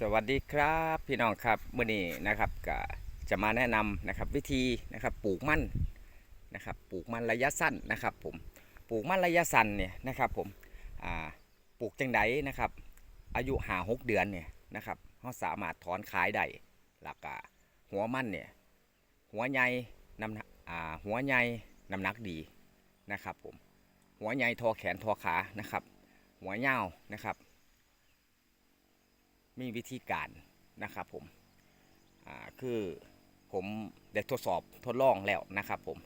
สวัสดีครับพี่น้องครับเมื่อนี้นะครับก็จะมาแนะนำนะครับวิธีนะครับปลูกมันนะครับปลูกมันระยะสั้นนะครับผมปลูกมันระยะสั้นเนี่ยนะครับผมปลูกจังไดนะครับ อายุหาหกเดือนเนี่ยนะครับเราสามารถถอนขายได้หลักหัวมันเนี่ยหัวใหญ่น้ำหนักหัวใหญ่น้ำหนักดีนะครับผมหัวใหญ่ทอแขนทอขานะครับ หัวยาวนะครับ มีวิธีการนะครับผมคือผมได้ทดสอบทดลองแล้วนะครับผม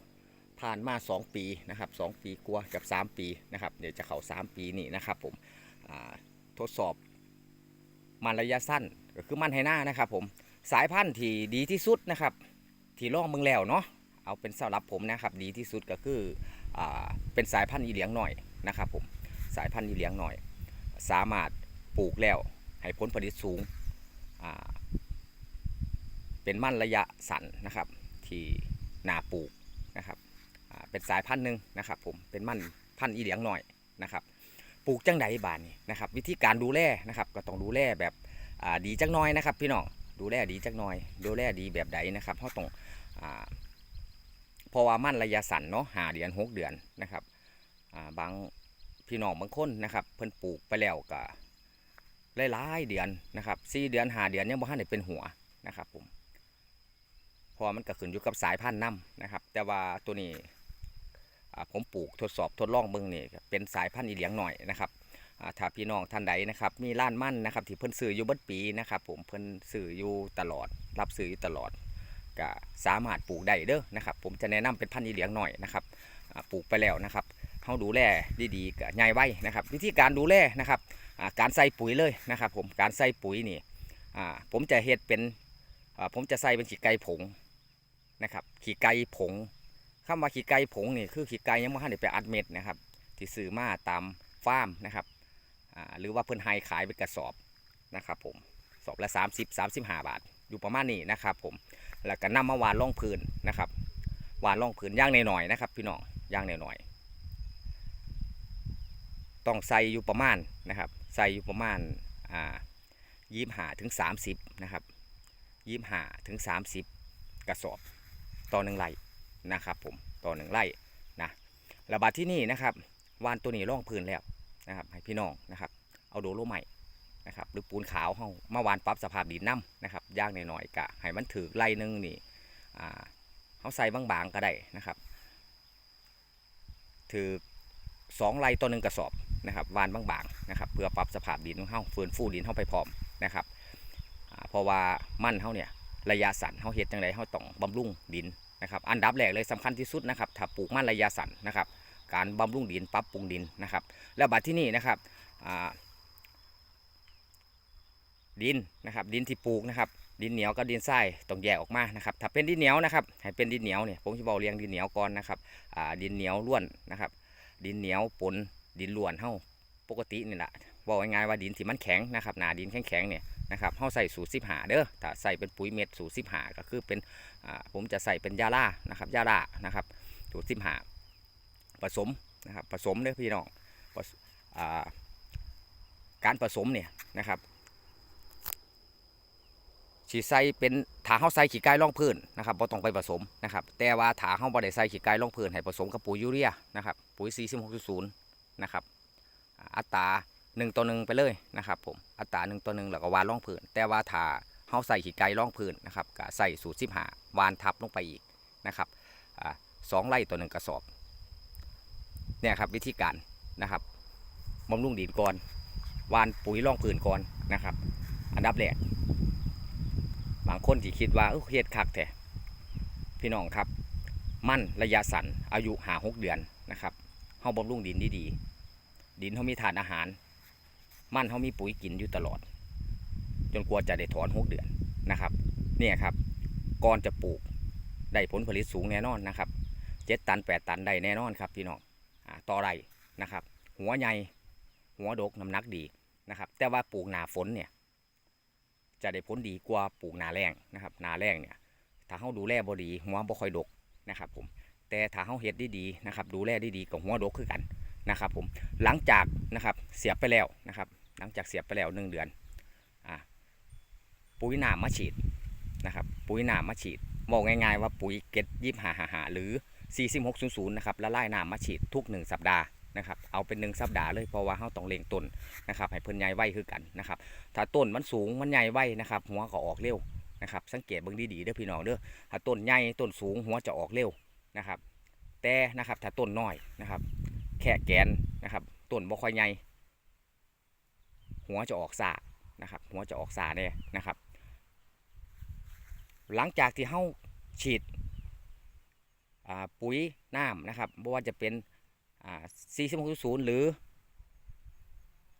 ผ่านมา 2 ปีนะครับ2ปีกว่ากับ 3 ปีนะครับเดี๋ยวจะเข้า 3 ปีนี่นะครับผมทดสอบมันระยะสั้นก็คือมันไหหน้านะครับผมสายพันธุ์ที่ดีที่สุดนะครับที่ลองมืองแล้วเนาะเอาเป็นสำหรับผมนะครับดีที่สุดก็คืออเป็นสายพันธุ์อีเหลียงหน่อยนะครับผมสายพันธุ์อีเหลียงหน่อย สามารถปลูกแล้ว ให้ผลผลิตสูง เป็นมั่นระยะสั้นนะครับ ที่นาปลูกนะครับเป็นสายพันธุ์หนึ่งนะครับ ผมเป็นมั่นพันธุ์อีเหลียงหน่อยนะครับ ปลูกจังไดบานนี่นะครับ วิธีการดูแลนะครับ ก็ต้องดูแลแบบดีจักหน้อยนะครับ พี่น้องดูแลดีจักหน้อย ดูแลดีแบบใดนะครับเพราะต้องเพราะว่ามั่นระยะสั้นเนาะหาเดือนหกเดือนนะครับบางพี่น้องบางคนนะครับ เพิ่นปลูกไปแล้วก็ หลายๆเดือนนะครับสี่เดือนหาเดือนยังบ่ทันได้เป็นหัวนะครับผมพราะว่ามันก็ขึ้นอยู่กับสายพันธุ์น้ำนะครับ แต่ว่าตัวนี้ผมปลูกทดสอบทดลองเบิ่งนี่เป็นสายพันธุ์อีเหลียงหน่อยนะครับถ้าพี่น้องท่านใดนะครับ มีร้านมั่นนะครับที่เพิ่นซื้ออยู่เบิดปีนะครับผมเพิ่นซื้ออยู่ตลอด รับซื้ออยู่ตลอดก็สามารถปลูกได้เด้อนะครับ ผมจะแนะนำเป็นพันธุ์อีเหลียงหน่อยนะครับปลูกไปแล้วนะครับเขาดูแลดีๆก็ใหญ่ไว้นะครับ วิธีการดูแลนะครับ การใส่ปุ๋ยเลยนะครับผมการใส่ปุ๋ยนี่ผมจะเฮ็ดเป็นผมจะใส่เป็นขี้ไก่ผงนะครับขี้ไก่ผงคำว่าขี้ไก่ผงนี่คือขี้ไก่ยังไม่ทันได้ไปอัดเม็ดนะครับที่ซื้อมาตามฟาร์มนะครับหรือว่าเพิ่นไฮขายเป็นกระสอบนะครับผมสอบละ 30 35 บาท อยู่ประมาณนี้นะครับผมแล้วก็นำมาหวานล่องพื้นนะครับหวานล่องพื้นย่างหน่อยๆนะครับพี่น้องย่างหน่อยๆต้องใส่อยู่ประมาณนะครับ ใส่อยู่ประมาณอ่ายี่หาถึง30นะครับยี่หาถึง30กระสอบต่อหนึ่งไร่นะครับผมต่อหนึ่งไร่นะระบาดที่นี่นะครับวานตัวนี้ร่องพื้นแล้วนะครับให้พี่น้องนะครับเอาโดโลไม้นะครับหรือปูนขาวเฮามาหวานปรับสภาพดินน้ำนะครับย่างหน่อยๆกะให้มันถือไร่หนึงนี่อ่าเขาใส่บางๆก็ได้นะครับถือสองไร่ต่อหนึ่งกระสอบ นะครับวานบางๆนะครับเพื่อปรับสภาพดินของเฮาฟื้นฟูดินเฮาไปพร้อมนะครับเพราะว่ามั่นเฮาเนี่ยระยะสั้นเฮาเฮ็ดจังไดเฮาต้องบำรุงดินนะครับอันดับแรกเลยสำคัญที่สุดนะครับถ้าปลูกมั่นระยะสั้นนะครับการบำรุงดินปรับปรุงดินนะครับ แล้วบัดที่นี่นะครับดินนะครับดินที่ปลูกนะครับดินเหนียวกับดินทรายต้องแยกออกมานะครับถ้าเป็นดินเหนียวนะครับให้เป็นดินเหนียวเนี่ยผมจะบอกเรียงดินเหนียวก่อนนะครับดินเหนียวล้วนนะครับดินเหนียวปน ดินล้วนเฮาปกตินี่แหละบอกง่ายๆว่าดินที่มันแข็งนะครับหนาดินแข็งๆเนี่ยนะครับเขาใส่สูตรสิบหาเด้อถ้าใส่เป็นปุ๋ยเม็ดสูตรสิบหาก็คือเป็นผมจะใส่เป็นยาล่านะครับยาล่านะครับสูตรสิบหาผสมนะครับผสมเด้อพี่น้องอการผสมเนี่ยนะครับฉีใส่เป็นถาเข้าใส่ขี้ไก่ร่องพื้นนะครับบ่ต้องไปผสมนะครับแต่ว่าถาเข้าบ่ได้ใส่ขี้ไก่ร่องพื้นให้ผสมกับปุ๋ยยูเรียนะครับปุ๋ย 46.0 นะครับอัตราหนึ่งต่อหนึ่งไปเลยนะครับผมอัตราหนึ่งต่อหนึ่งแล้วก็วานร่องพื้นแต่ว่าถ้าเฮาใส่ขี้ไก่ร่องพื้นนะครับก็ใส่สูตรสิบหาวานทับลงไปอีกนะครับสองไร่ต่อหนึ่งกระสอบเนี่ยครับวิธีการนะครับบำรุงดินก่อนวานปุ๋ยร่องพื้นก่อนนะครับ อันดับแรกบางคนที่คิดว่าเฮ็ดคักแท้พี่น้องครับ มั่นระยะสั้นอายุหาหกเดือนนะครับเฮาบำรุงดินดีๆ ดินเขามีฐานอาหาร มันเขามีปุ๋ยกินอยู่ตลอด จนกว่าจะได้ถอนหกเดือนนะครับ เนี่ยครับก่อนจะปลูกได้ผลผลิตสูงแน่นอนนะครับเจ็ดตันแปดตันได้แน่นอนครับพี่น้องอต่อไรนะครับ หัวใหญ่หัวดกน้ำหนักดีนะครับ แต่ว่าปลูกหนาฝนเนี่ยจะได้ผลดีกว่าปลูกหนาแรงนะครับนาแรงเนี่ยถ้าเขาดูแลบ่ดีหัวบ่ค่อยดกนะครับผมแต่ถ้าเขาเฮ็ดดีๆนะครับดูแลดีๆกับหัวดกคือกัน นะครับผมหลังจากนะครับเสียบไปแล้วนะครับ หลังจากเสียบไปแล้วหนึ่งเดือนอ่าปุ๋ยหนามมาฉีดนะครับปุ๋ยหนามมาฉีดบอกง่ายๆว่าปุ๋ยเก็ดยิบหาหาหาหรือ 4600นะครับละลายน้ำมาฉีดทุก 1 สัปดาห์นะครับเอาเป็น1สัปดาห์เลยเพราะว่าเราต้องเล็งต้นนะครับให้เพิ่นใหญ่ไวคือกันนะครับถ้าต้นมันสูงมันใหญ่ไวนะครับหัวก็ออกเร็วนะครับสังเกตเบิ่งดีๆเด้อพี่น้องเด้อถ้าต้นใหญ่ต้นสูงหัวจะออกเร็วนะครับแต่นะครับถ้าต้นน้อยนะครับ แค่แกนนะครับต้นบ่ค่อยใหญ่หัวจะออกสานะครับหัวจะออกสาแน่นะครับ หลังจากที่เฮาฉีดปุ๋ยน้ำนะครับบ่ว่าจะเป็นอ่า4600หรือ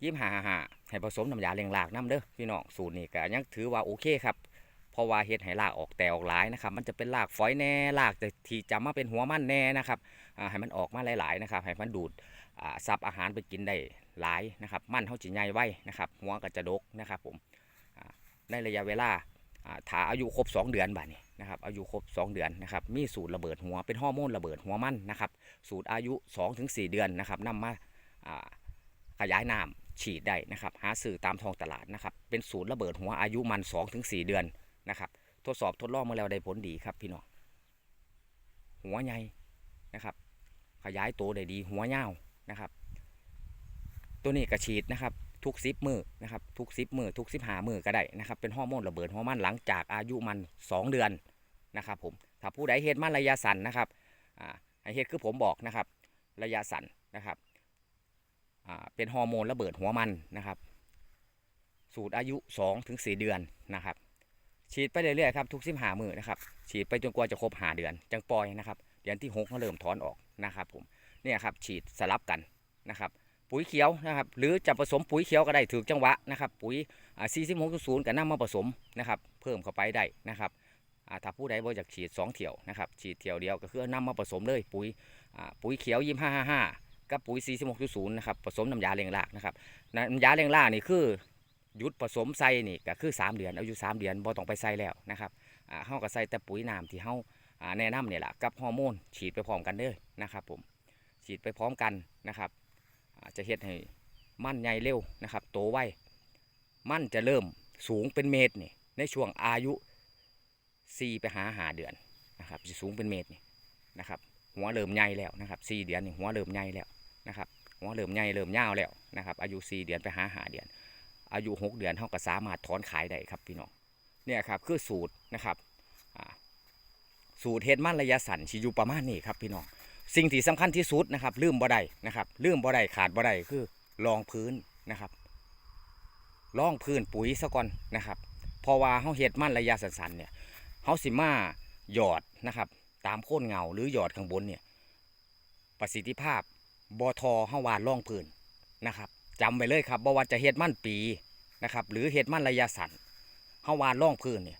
ยี่หาหาให้ผสมน้ำยาเลี้ยงรากน้ำเด้อพี่น้องสูตรนี้ก็ยังถือว่าโอเคครับ เพราะว่าเฮ็ดให้รากออกแตกออกหลายนะครับ มันจะเป็นรากฝอยแน่รากแต่ที่จะมาเป็นหัวมันแน่นะครับให้มันออกมาหลาย ๆ นะครับ ให้มันดูดซับอาหารไปกินได้หลายนะครับ มันเฮาจิใหญ่ไว้นะครับหัวก็จะดกนะครับผมในระยะเวลาถ้าอายุครบ 2 เดือนบัดนี้นะครับอายุครบ 2 เดือนนะครับมีสูตรระเบิดหัวเป็นฮอร์โมนระเบิดหัวมันนะครับสูตรอายุ 2-4 เดือนนะครับนำมาอ่าขยายน้ำฉีดได้นะครับหาซื้อตามท้องตลาดนะครับเป็นสูตรระเบิดหัวอายุมัน 2-4 เดือน นะครับทดสอบทดลองมาแล้วได้ผลดีครับพี่น้องหัวใหญ่นะครับ ขยายตัวได้ดีหัวเงาวนะครับ ตัวนี้กระฉีดนะครับ ทุกซิปมือนะครับ ทุกซิปมือทุกซิปหามือก็ได้นะครับ เป็นฮอร์โมนระเบิดฮอร์โมนหลังจากอายุมัน 2 เดือนนะครับ ผมถ้าผู้ใดเฮ็ดมันระยะสั้นนะครับอ่าให้เฮ็ดคือผมบอกนะครับ ระยะสั้นนะครับอ่าเป็นฮอร์โมนระเบิดหัวมันนะครับ สูตรอายุ 2-4ถึง4เดือนนะครับ ฉีดไปเรื่อยๆครับทุกสิบหามือนะครับฉีดไปจนกว่าจะครบหาเดือน จังปล่อยนะครับเดือนที่หกก็เริ่มถอนออกนะครับผมเนี่ยครับฉีดสลับกันนะครับปุ๋ยเขียวนะครับหรือจะผสมปุ๋ยเขียวก็ได้ถือจังหวะนะครับปุ๋ย4 6 0กับน้ำมาผสมนะครับเพิ่มเข้าไปได้นะครับถ้าผู้ใดบ่อยากฉีด 2 เที่ยวนะครับฉีดเที่ยวเดียวก็คือน้ำมาผสมเลยปุ๋ยปุ๋ยเขียวยี่ห้าห้าห้ากับปุ๋ย4 6 0นะครับผสมน้ำยาเลี้ยงรากนะครับน้ำยาเลี้ยงรากนี่คือ หยุดผสมใส่นี่ก็คือ3เดือนอายุ3เดือนบ่ต้องไปใส่แล้วนะครับอ่าเฮาก็ใส่แต่ปุ๋ยน้ำที่เฮาอ่าแนะนำเนี่ยแหละกับฮอร์โมนฉีดไปพร้อมกันเด้อนะครับผมฉีดไปพร้อมกันนะครับจะเฮ็ดให้มันใหญ่เร็วนะครับโตไวมันจะเริ่มสูงเป็นเมตรนี่ในช่วงอายุ4ไปหาหาเดือนนะครับจะสูงเป็นเมตรนี่นะครับหัวเริ่มใหญ่แล้วนะครับ4เดือนนี่หัวเริ่มใหญ่แล้วนะครับหัวเริ่มใหญ่เริ่มยาวแล้วนะครับอายุ4เดือนไปหาหาเดือน อายุ6เดือนเท่ากับสามารถถอนขายได้ครับพี่น้องเนี่ยครับคือสูตรนะครับสูตรเฮ็ดมันระยะสั้นสิอยู่ประมาณนี้ครับพี่น้องสิ่งที่สำคัญที่สุดนะครับ ลืมบ่ได้นะครับ ลืมบ่ได้ขาดบ่ได้คือรองพื้นนะครับรองพื้นปุ๋ยซะก่อนนะครับเพราะว่าเฮาเฮ็ดมันระยะสั้นๆเนี่ยเฮาสิมาหยอดนะครับ ตามโคนเงาหรือหยอดข้างบนเนี่ยประสิทธิภาพบ่ทอเฮาวานรองพื้นนะครับ จำไว้เลยครับบ่ว่าจะเฮ็ดมันปีนะครับ หรือเฮ็ดมันระยะสั้นเฮาวานรองพื้นเนี่ย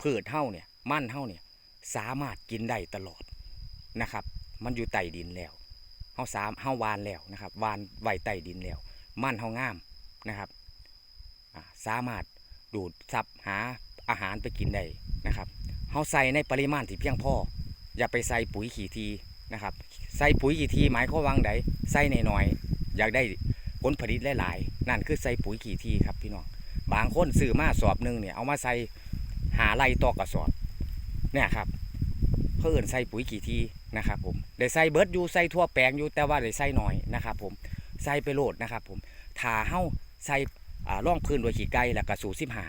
พืชเฮาเนี่ยมันเฮาเนี่ยสามารถกินได้ตลอดนะครับ มันอยู่ใต้ดินแล้วเฮาสามเฮาวานแล้วนะครับวานไว้ใต้ดินแล้ว มันเฮางามนะครับสามารถดูดซับหาอาหารไปกินได้นะครับเฮาใส่ในปริมาณที่เพียงพออย่าไปใส่ปุ๋ยขี้ทีนะครับ ใส่ปุ๋ยขี้ทีหมายความว่าใดใส่น้อยๆอยากได้ ผลผลิตหลายๆ นั่นคือใส่ปุ๋ยขี้ทีครับพี่น้อง บางคนซื้อมาสอบหนึ่งเนี่ยเอามาใส่หาไรต่อกระสอบเนี่ยครับเพื่อนใส่ปุ๋ยกี่ทีนะครับผมได้ใส่เบิร์ดอยู่ใส่ทั่วแปลงอยู่แต่ว่าได้ใส่หน่อยนะครับผมใส่ไปโหลดนะครับผมถาเฮาใส่ร่องพื้นโดยขี้ไก่แล้วก็สูสิบหา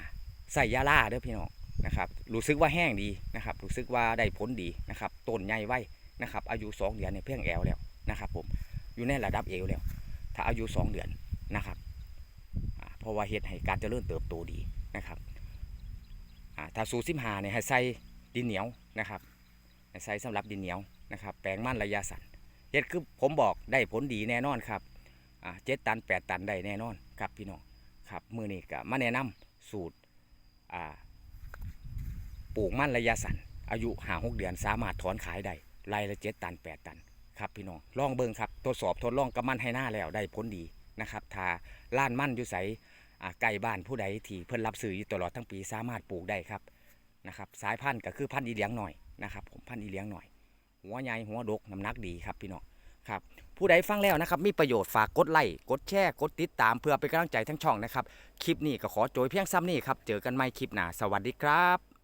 ใส่ยาล่าเด้อพี่น้องนะครับรู้สึกว่าแห้งดีนะครับรู้สึกว่าได้ผลดีนะครับต้นใหญ่ไว้นะครับอายุ 2 เดือนเนี่ยเพียงแอวแล้วนะครับผมอยู่ในระดับเอวแล้ว ถ้าอายุ2เดือนนะครับเพราะว่าเฮ็ดให้การเจริญเติบโตดีนะครับถ้าสูสิบหาเนี่ยให้ใส่ดินเหนียวนะครับใส่สำหรับดินเหนียวนะครับ แปลงมันระยะสั้นเฮ็ดคือผมบอกได้ผลดีแน่นอนครับเจ็ดตันแปดตันได้แน่นอนครับพี่น้องครับมือนี้ก็มาแนะนำสูตรปลูกมันระยะสั้นอายุหาหกเดือนสามารถถอนขายได้ไร่ละเจ็ดตันแปดตัน ครับพี่น้องลองเบิ่งครับทดสอบทดลองกับมันให้หน้าแล้วได้ผลดีนะครับถ้าล้านมันอยู่ใสอ่าใกล้บ้านผู้ใดที่เพิ่นรับซื้ออยู่ตลอดทั้งปีสามารถปลูกได้ครับนะครับสายพันธุ์ก็คือพันธุ์อีเลียงหน่อยนะครับผมพันธุ์อีเลี้ยงหน่อย หัวใหญ่หัวดกน้ำหนักดีครับพี่น้องครับผู้ใดฟังแล้วนะครับมีประโยชน์ฝากกดไลค์กดแชร์กดติดตามเพื่อเป็นกำลังใจทั้งช่องนะครับคลิปนี้ก็ขอโจยเพียงซ้ำนี่ครับเจอกันใหม่คลิปหน้าสวัสดีครับ